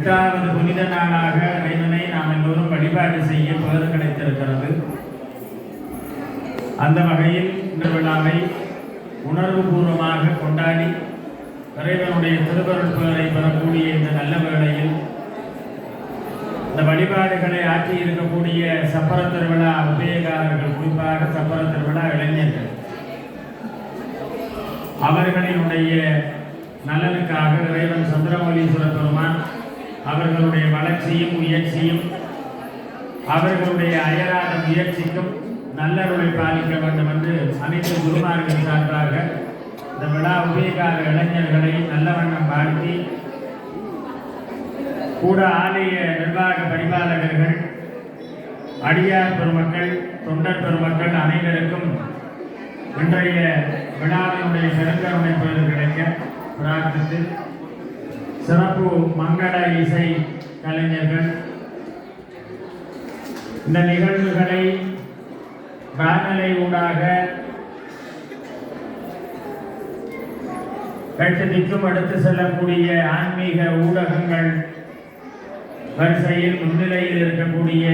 எட்டாவது புனித நாளாக இறைவனை நாம் எல்லோரும் வழிபாடு செய்ய பேறு கிடைத்திருக்கிறது. அந்த வகையில் இந்த விழாவை உணர்வுபூர்வமாக கொண்டாடி இறைவனுடைய திருவருள் பேரை பெறக்கூடிய இந்த நல்ல வேளையில் இந்த வழிபாடுகளை ஆற்றி இருக்கக்கூடிய சப்பர திருவிழா உபயோகாரர்கள் குறிப்பாக சப்பர திருவிழா இளைஞர்கள். அவர்களினுடைய நலனுக்காக இறைவன் சந்திரமௌலீஸ்வர பெருமான் அவர்களுடைய வளர்ச்சியும் முயற்சியும் அவர்களுடைய அயராத முயற்சிக்கும் நல்லருளை பாலிக்க வேண்டும் என்று அனைத்து குருமார்கள் சார்பாக இந்த விழா உபயோகார இளைஞர்களை நல்ல வண்ணம் வாழ்த்தி கூட ஆலய நிர்வாக பரிபாலகர்கள் அடியார் பெருமக்கள் தொண்டர் பெருமக்கள் அனைவருக்கும் இன்றைய விழாவினுடைய சிறந்த பேரு கிடைக்க பிரார்த்தித்து சிறப்பு மங்கள இசை கலைஞர்கள். இந்த நிகழ்வுகளை வானலை ஊடாக கட்டத்திற்கும் எடுத்து செல்லக்கூடிய ஆன்மீக ஊடகங்கள் வரிசையில் முன்னிலையில் இருக்கக்கூடிய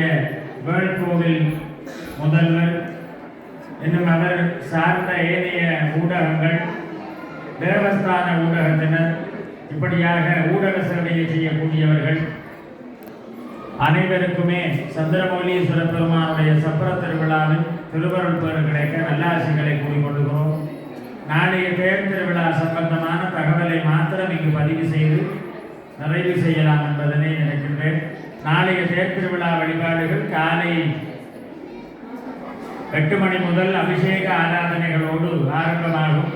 வேள்கோவில் கோவில் முதல்வர் இன்னும் அவர் சார்ந்த ஏனைய ஊடகங்கள் தேவஸ்தான ஊடகத்தினர் இப்படியாக ஊடக சேவையை செய்யக்கூடியவர்கள் அனைவருக்குமே சந்திரமௌலீஸ்வர பெருமானுடைய சப்பர திருவிழாவின் திருவருள் பேறு கிடைக்க நல்லாசிகளை கூறிக்கொள்கிறோம். நாளைய பேர் திருவிழா சம்பந்தமான தகவலை மாத்திரம் இங்கு பதிவு செய்து நிறைவு செய்யலாம் என்பதனை நினைக்கின்றேன். நாளைய தேர் திருவிழா வழிபாடுகள் காலை எட்டு மணி முதல் அபிஷேக ஆராதனைகளோடு ஆரம்பமாகும்.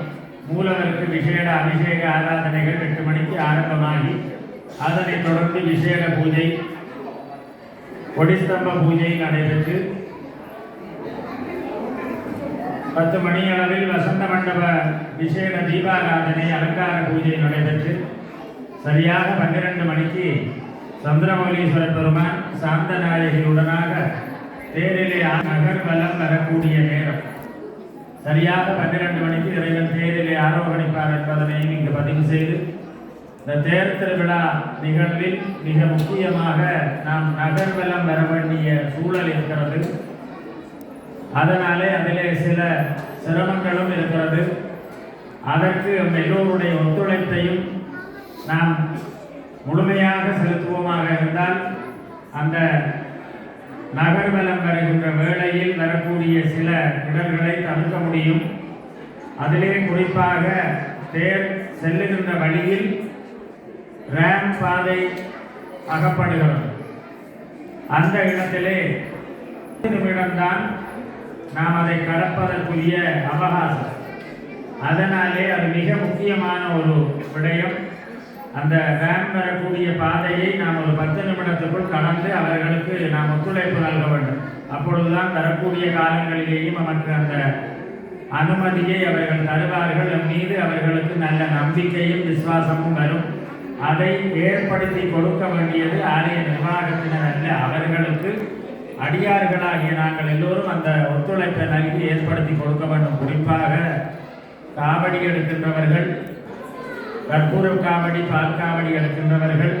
மூலவருக்கு விசேட அபிஷேக ஆராதனைகள் எட்டு மணிக்கு ஆரம்பமாகி அதனைத் தொடர்ந்து விசேட பூஜை கொடிஸ்தம்ப பூஜை நடைபெற்று பத்து மணி அளவில் வசந்த மண்டப விசேட தீபாராதனை அலங்கார பூஜை நடைபெற்று சரியாக பன்னிரண்டு மணிக்கு சந்திரமௌலீஸ்வர பெருமான் சாந்த நாயகியுடனாக தேரிலே நகர் வலம் வரக்கூடிய சரியாக பன்னிரண்டு மணிக்கு இறைவன் தேரிலே ஆரோகணிப்பார் என்பதனையும் இங்கு பதிவு செய்து இந்த தேர் திருவிழா நிகழ்வில் மிக முக்கியமாக நாம் நகர்வலம் பெற வேண்டிய சூழல் இருக்கிறது. அதனாலே அதிலே சில சிரமங்களும் இருக்கிறது. அதற்கு எல்லோருடைய ஒத்துழைப்பையும் நாம் முழுமையாக செலுத்துவோமாக இருந்தால் அந்த நகர்வலம் வருகின்ற வேளையில் வரக்கூடிய சில இடர்களை தடுக்க முடியும். அதிலே குறிப்பாக தேர் செல்லுகின்ற வழியில் ரேம் பாதை அகப்படுகிறது. அந்த இடத்திலே நிமிடம்தான் நாம் அதை கடப்பதற்குரிய அவகாசம். அதனாலே அது மிக முக்கியமான ஒரு விடயம். அந்த வேன் வரக்கூடிய பாதையை நாம் ஒரு பத்து நிமிடத்துக்குள் கடந்து அவர்களுக்கு நாம் ஒத்துழைப்பு நல்க வேண்டும். அப்பொழுதுதான் வரக்கூடிய காலங்களிலேயும் நமக்கு அந்த அனுமதியை அவர்கள் தருவார்கள். நம் மீது அவர்களுக்கு நல்ல நம்பிக்கையும் விசுவாசமும் வரும். அதை ஏற்படுத்தி கொடுக்க வேண்டியது ஆலய நிர்வாகத்தினர் அல்ல அவர்களுக்கு அடியார்களாகிய நாங்கள் எல்லோரும் அந்த ஒத்துழைப்பை நல்கி ஏற்படுத்தி கொடுக்க வேண்டும். குறிப்பாக காவடி எடுக்கின்றவர்கள் கற்பூர காவடி பால் காவடி எடுக்கின்றவர்கள்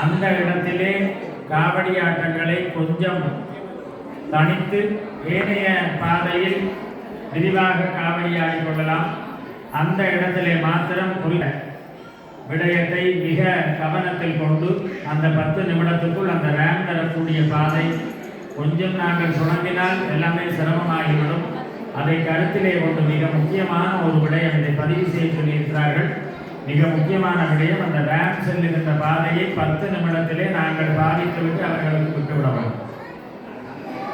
அந்த இடத்திலே காவடி ஆட்டங்களை கொஞ்சம் தனித்து ஏனைய பாதையில் விரிவாக காவடி ஆடிக்கொள்ளலாம் அந்த இடத்திலே மாத்திரம் குறி விடயத்தை மிக கவனத்தில் கொண்டு அந்த பத்து நிமிடத்துக்குள் அந்த ரேம் தரக்கூடிய பாதை கொஞ்சம் நாங்கள் சுணங்கினால் எல்லாமே சிரமமாகிவிடும். அதை கருத்திலே கொண்டு மிக முக்கியமான ஒரு விடயம் இதை பதிவு செய்ய சொல்லியிருக்கிறார்கள். மிக முக்கியமான விடயம் அந்த ரேம் செல்லுகின்ற பாதையை பத்து நிமிடத்திலே நாங்கள் பாதித்துவிட்டு அவர்களுக்கு விட்டுவிடவும்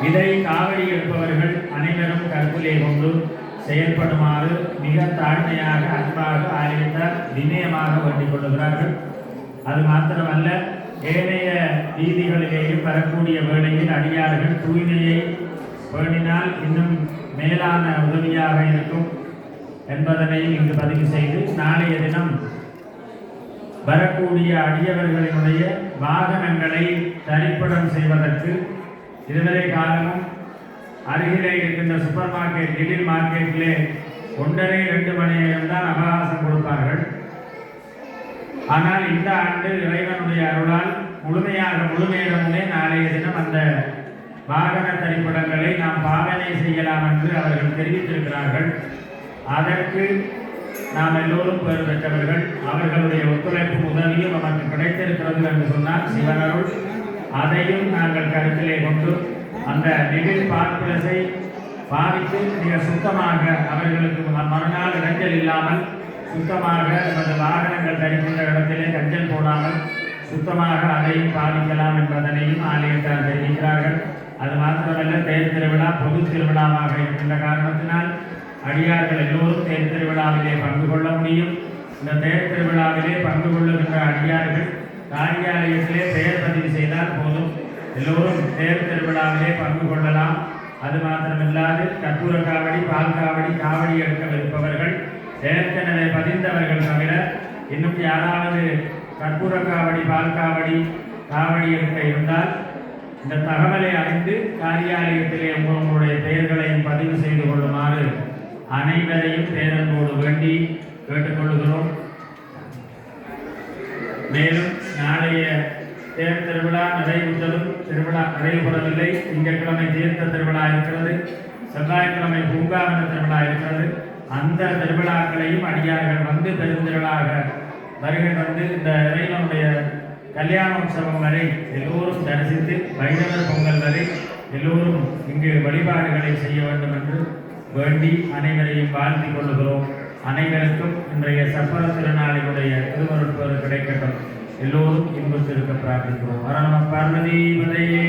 இதை காவடி எடுப்பவர்கள் அனைவரும் கற்பிலே கொண்டு செயல்படுமாறு மிக தாழ்மையாக அன்பாக ஆலயத்தார் வினயமாக வேண்டிக் கொள்ளுகிறார்கள். அது மாத்திரமல்ல ஏனைய வீதிகளிலேயும் வரக்கூடிய வேளையில் அடியார்கள் தூய்மையை பேணினால் இன்னும் மேலான உதவியாக இருக்கும். என்பதனையும் இங்கு பதிவு செய்து நாளைய தினம் வரக்கூடிய அடியவர்களினுடைய வாகனங்களை தரிப்படம் செய்வதற்கு இதுவரை காலமும் அருகிலே இருக்கின்ற சூப்பர் மார்க்கெட் லிட்டில் மார்க்கெட்டிலே ஒன்றரை ரெண்டு மணி நேரம் தான் அவகாசம் கொடுப்பார்கள். ஆனால் இந்த ஆண்டு இறைவனுடைய அருளால் முழுமையாக முழுமையிடமுமே நாளைய தினம் அந்த வாகன தரிப்படங்களை நாம் பாவனை செய்யலாம் என்று அவர்கள் தெரிவித்திருக்கிறார்கள். அதற்கு நாம் எல்லோரும் பெயர் பெற்றவர்கள் அவர்களுடைய ஒத்துழைப்பு உதவியும் நமக்கு கிடைத்திருக்கிறது என்று சொன்னால் சிவனருள். அதையும் நாங்கள் கருத்திலே கொண்டு அந்த நெகிழ் பார்ப்பிளசை பாவித்து மிக சுத்தமாக அவர்களுக்கு மறுநாள் இடைஞ்சல் இல்லாமல் சுத்தமாக நமது வாகனங்கள் தரிக்கின்ற இடத்திலே கஞ்சல் போடாமல் சுத்தமாக அதையும் பாவிக்கலாம் என்பதனையும் ஆலயத்தார் தெரிவிக்கிறார்கள். அது மாத்திரமல்ல தேர் திருவிழா பொது திருவிழாவாக இருக்கின்ற காரணத்தினால் அடியார்கள் எல்லோரும் தேர் திருவிழாவிலே பங்கு கொள்ள முடியும். இந்த தேர் திருவிழாவிலே பங்கு கொள்ளுகின்ற அடியார்கள் காரியாலயத்திலே பெயர் பதிவு செய்தால் போதும். எல்லோரும் தேர் திருவிழாவிலே பங்கு கொள்ளலாம். அது மாத்திரமில்லாது கற்பூர காவடி பால் காவடி காவடி எடுக்கவிருப்பவர்கள் ஏற்கனவே பதிந்தவர்கள் தவிர இன்னும் யாராவது கற்பூர காவடி பால் காவடி காவடி எடுக்க இருந்தால் இந்த தகவலை அறிந்து காரியாலயத்திலே உங்களுடைய பெயர்களையும் பதிவு செய்து கொள்ளுமாறு அனைவரையும் பேரன்போடு வேண்டி கேட்டுக்கொள்கிறோம். மேலும் நாளைய தேர் திருவிழா நடைபெற்றதும் திருவிழா நடைபெறவில்லை திங்கட்கிழமை தீர்த்த திருவிழா இருக்கிறது. செவ்வாய்க்கிழமை பூங்காவன திருவிழா இருக்கிறது. அந்த திருவிழாக்களையும் அடியார்கள் வந்து பெருந்திருவிழாக வருகை வந்து இந்த இறைவனுடைய கல்யாண உற்சவம் வரை எல்லோரும் தரிசித்து வைணவர் பொங்கல் வரை எல்லோரும் இங்கு வழிபாடுகளை செய்ய வேண்டும் என்று வேண்டி அனைவரையும் வாழ்த்திக் கொள்ளுகிறோம். அனைவருக்கும் இன்றைய சப்பர திருநாளினுடைய திருவருட்பேறு கிடைக்கட்டும். எல்லோரும் இன்பத்திருக்க பிரார்த்திக்கிறோம். வர பார்வதி மதையே